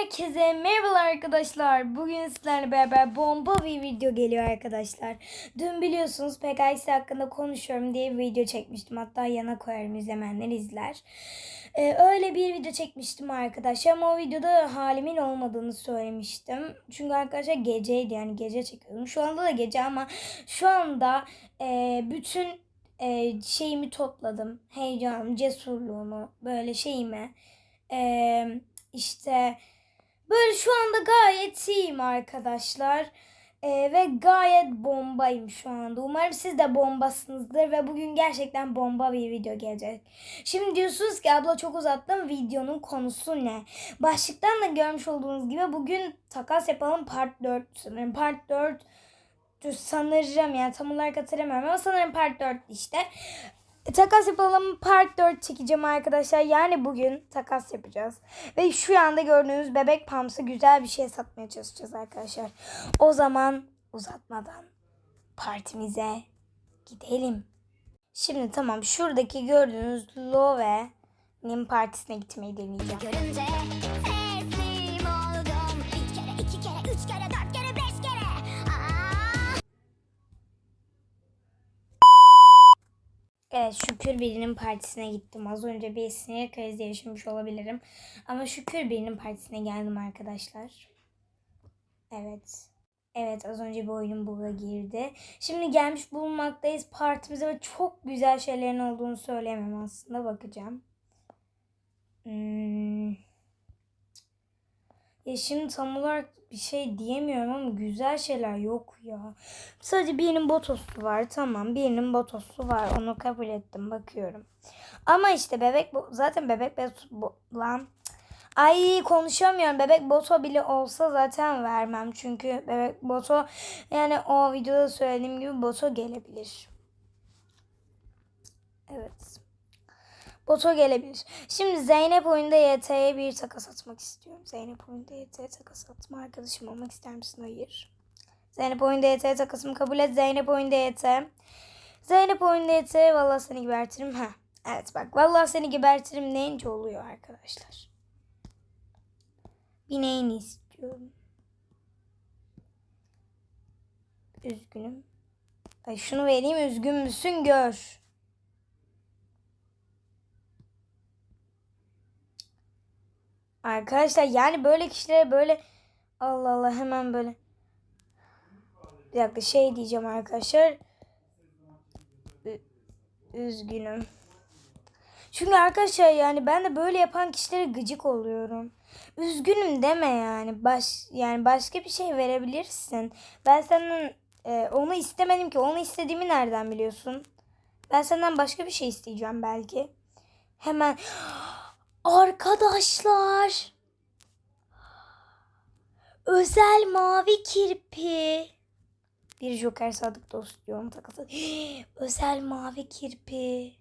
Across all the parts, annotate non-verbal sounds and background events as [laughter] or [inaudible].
Herkese merhabalar arkadaşlar. Bugün sizlerle beraber bomba bir video geliyor arkadaşlar. Dün biliyorsunuz PKX hakkında konuşuyorum diye bir video çekmiştim. Hatta yana koyarım izlemeyenler izler. Ee, öyle bir video çekmiştim arkadaşlar ama o videoda halimin olmadığını söylemiştim. Çünkü arkadaşlar geceydi yani gece çekiyordum. Şu anda da gece ama şu anda e, bütün e, şeyimi topladım. Heyecanım, cesurluğumu, böyle şeyimi. Eee işte böyle şu anda gayet iyiyim arkadaşlar. Ee, ve gayet bombayım şu anda. Umarım siz de bombasınızdır ve bugün gerçekten bomba bir video gelecek. Şimdi diyorsunuz ki abla çok uzattım videonun konusu ne? Başlıktan da görmüş olduğunuz gibi bugün takas yapalım part 4 sanırım. Part 4 sanırım yani tam olarak hatırlamıyorum ama sanırım part 4 işte. E, Takas yapalım part 4 çekeceğim arkadaşlar. Yani bugün takas yapacağız. Ve şu anda gördüğünüz bebek pamsı güzel bir şey satmaya çalışacağız arkadaşlar. O zaman uzatmadan partimize gidelim. Şimdi tamam şuradaki gördüğünüz Love'nin partisine gitmeyi deneyeceğim. Görünce teslim oldum Bir kere, iki kere, üç kere, dört kere, Evet şükür birinin partisine gittim. Az önce bir sinir krizi yaşamış olabilirim. Ama şükür birinin partisine geldim arkadaşlar. Evet. Evet az önce bir oyunun bug'a girdi. Şimdi gelmiş bulunmaktayız partimize ve çok güzel şeylerin olduğunu söyleyemem aslında. Bakacağım. Hmm. Ya şimdi tam olarak bir şey diyemiyorum ama güzel şeyler yok ya. Sadece birinin botosu var tamam. Birinin botosu var. Onu kabul ettim bakıyorum. Ama işte bebek bo- zaten bebek bo- lan. Ay konuşamıyorum. Bebek boto bile olsa zaten vermem. Çünkü bebek boto yani o videoda söylediğim gibi boto gelebilir. Evet. Boto gelebilir. Şimdi Zeynep oyunda YT'ye bir takas atmak istiyorum. Zeynep oyunda YT'ye takas atma. Arkadaşım olmak ister misin? Hayır. Zeynep oyunda YT'ye takasımı kabul et. Zeynep oyunda YT. Zeynep oyunda YT. Vallahi seni gebertirim. Ha. Evet bak. Vallahi seni gebertirim neyince oluyor arkadaşlar. Bir neyini istiyorum. Üzgünüm. Ay şunu vereyim üzgün müsün gör. Arkadaşlar yani böyle kişilere böyle Allah Allah hemen böyle bir dakika şey diyeceğim arkadaşlar. Üzgünüm. Çünkü arkadaşlar yani ben de böyle yapan kişilere gıcık oluyorum. Üzgünüm deme yani. Baş yani başka bir şey verebilirsin. Ben senden e, onu istemedim ki. Onu istediğimi nereden biliyorsun? Ben senden başka bir şey isteyeceğim belki. Hemen Arkadaşlar. Özel mavi kirpi. Bir Joker Sadık dost diyorum takası. [gasps] Özel mavi kirpi.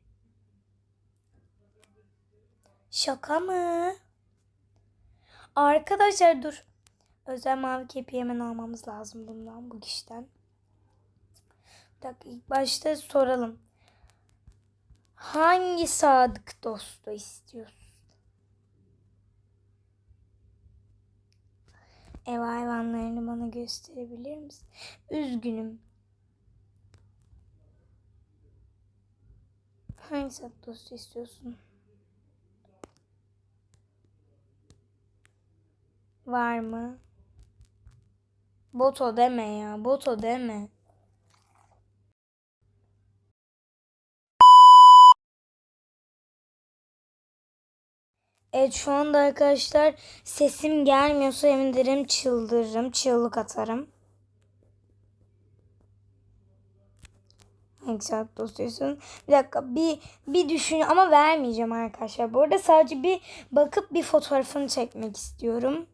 Şaka mı? Arkadaşlar dur. Özel mavi kirpi hemen almamız lazım bundan bu kişiden. Bir dakika ilk başta soralım. Hangi sadık dostu istiyorsun? Ev hayvanlarını bana gösterebilir misin? Üzgünüm. Hangi sadık dostu istiyorsun? Var mı? Boto deme ya. Boto deme. Evet şu anda arkadaşlar sesim gelmiyorsa yemin ederim çıldırırım. Çığlık atarım. Saat dostuyorsun? Bir dakika bir bir düşün ama vermeyeceğim arkadaşlar. Bu arada sadece bir bakıp bir fotoğrafını çekmek istiyorum.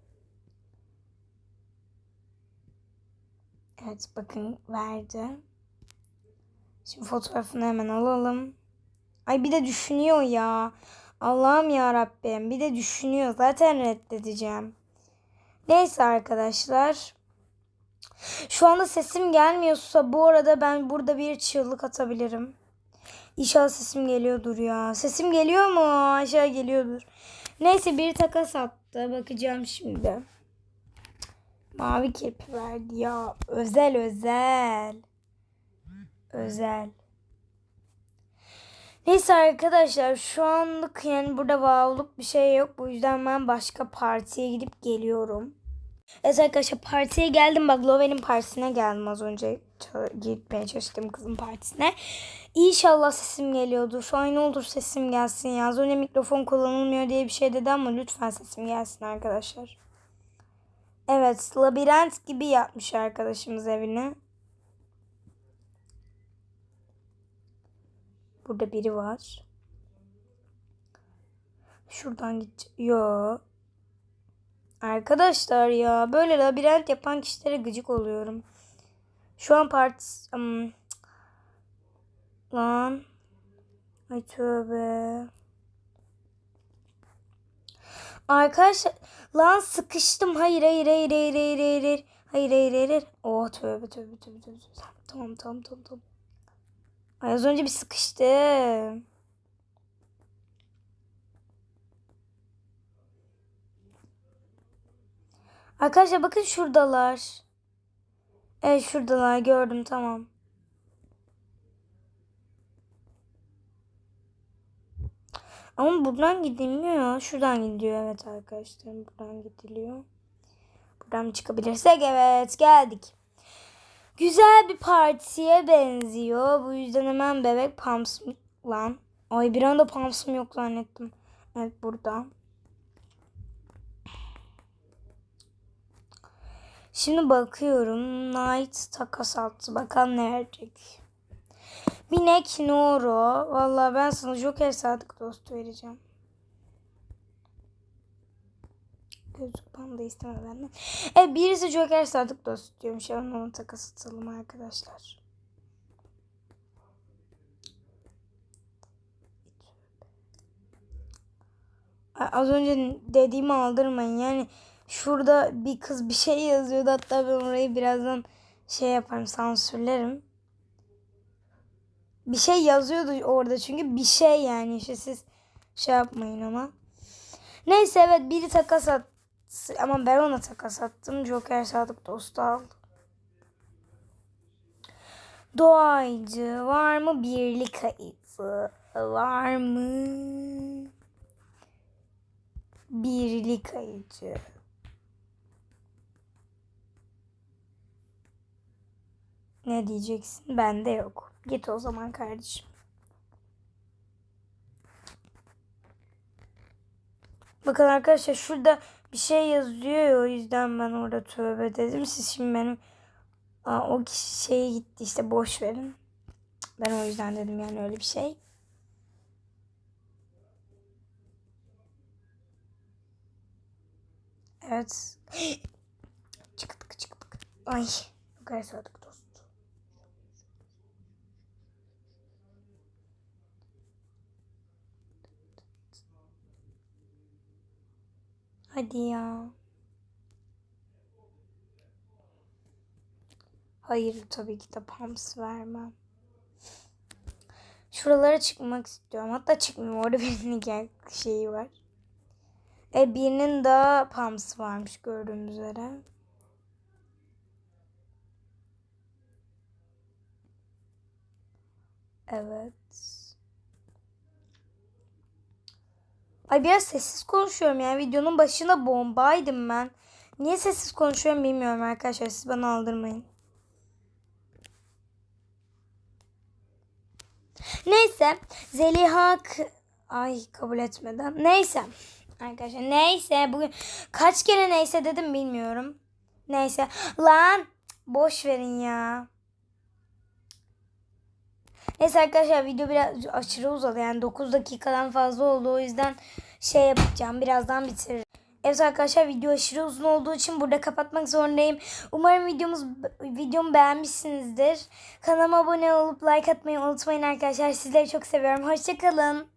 Evet bakın verdi. Şimdi fotoğrafını hemen alalım. Ay bir de düşünüyor ya. Allah'ım ya Rabbim bir de düşünüyor. Zaten reddedeceğim. Neyse arkadaşlar. Şu anda sesim gelmiyorsa bu arada ben burada bir çığlık atabilirim. İnşallah sesim geliyordur ya. Sesim geliyor mu? Aşağı geliyordur. Neyse bir takas çıktı. Bakacağım şimdi. Mavi kirpi verdi ya. Özel özel. Özel. Neyse arkadaşlar şu anlık yani burada vavluk bir şey yok. Bu yüzden ben başka partiye gidip geliyorum. Evet arkadaşlar partiye geldim. Bak Love'nin partisine geldim az önce. Gitmeye çalıştım kızın partisine. İnşallah sesim geliyordur. An ne olur sesim gelsin ya. Az önce mikrofon kullanılmıyor diye bir şey dedi ama lütfen sesim gelsin arkadaşlar. Evet labirent gibi yapmış arkadaşımız evini. Burada biri var. Şuradan git. Yo. Arkadaşlar ya böyle labirent yapan kişilere gıcık oluyorum. Şu an part... cık. Lan. Ay tövbe. Arkadaşlar lan sıkıştım. Hayır hayır hayır hayır hayır. Hayır hayır hayır hayır. hayır. Oh tövbe tövbe tövbe tövbe. Tamam tamam tamam tamam. Ay az önce bir sıkıştım. Arkadaşlar bakın şuradalar. Evet şuradalar gördüm tamam. Ama buradan gidilmiyor. Şuradan gidiyor evet arkadaşlar. Buradan gidiliyor. Buradan çıkabilirsek evet geldik. Güzel bir partiye benziyor. Bu yüzden hemen bebek pamsım lan. Ay bir anda pamsım yok zannettim. Evet burada. Şimdi bakıyorum. Knight takas attı. Bakalım ne verecek. Binek Noro. Vallahi ben sana Joker Sadık dostu vereceğim. Gözlük panda isteme benden. E birisi Joker Sadık dostu diyormuş. Hemen onu takas atalım arkadaşlar. Az önce dediğimi aldırmayın. Yani şurada bir kız bir şey yazıyordu. Hatta ben orayı birazdan şey yaparım sansürlerim. Bir şey yazıyordu orada çünkü bir şey yani işte siz şey yapmayın ama. Neyse evet biri takas at ama ben ona takas attım. Joker Sadık dostu aldı. Doğaycı var mı? Birlik ayısı var mı? Birlik ayıcı. Ne diyeceksin? Bende yok. Git o zaman kardeşim. Bakın arkadaşlar şurada bir şey yazıyor ya o yüzden ben orada tövbe dedim. Siz şimdi benim Aa, o kişi şeye gitti işte boş verin. Ben o yüzden dedim yani öyle bir şey. Evet. [gasps] çıktık çıktık. Ay. Bu kadar sadık dost. Hadi ya. Hayır tabii ki de pams vermem. Şuralara çıkmak istiyorum. Hatta çıkmıyorum. Orada [laughs] birinin gel şeyi var. E birinin daha pams varmış gördüğünüz üzere. Evet. Ay biraz sessiz konuşuyorum yani videonun başında bombaydım ben. Niye sessiz konuşuyorum bilmiyorum arkadaşlar siz bana aldırmayın. Neyse Zeliha ay kabul etmeden. Neyse arkadaşlar neyse bugün kaç kere neyse dedim bilmiyorum. Neyse lan boş verin ya. Neyse arkadaşlar video biraz aşırı uzadı yani 9 dakikadan fazla oldu o yüzden şey yapacağım birazdan bitiririm. Evet arkadaşlar video aşırı uzun olduğu için burada kapatmak zorundayım. Umarım videomuz videomu beğenmişsinizdir. Kanalıma abone olup like atmayı unutmayın arkadaşlar. Sizleri çok seviyorum. Hoşçakalın.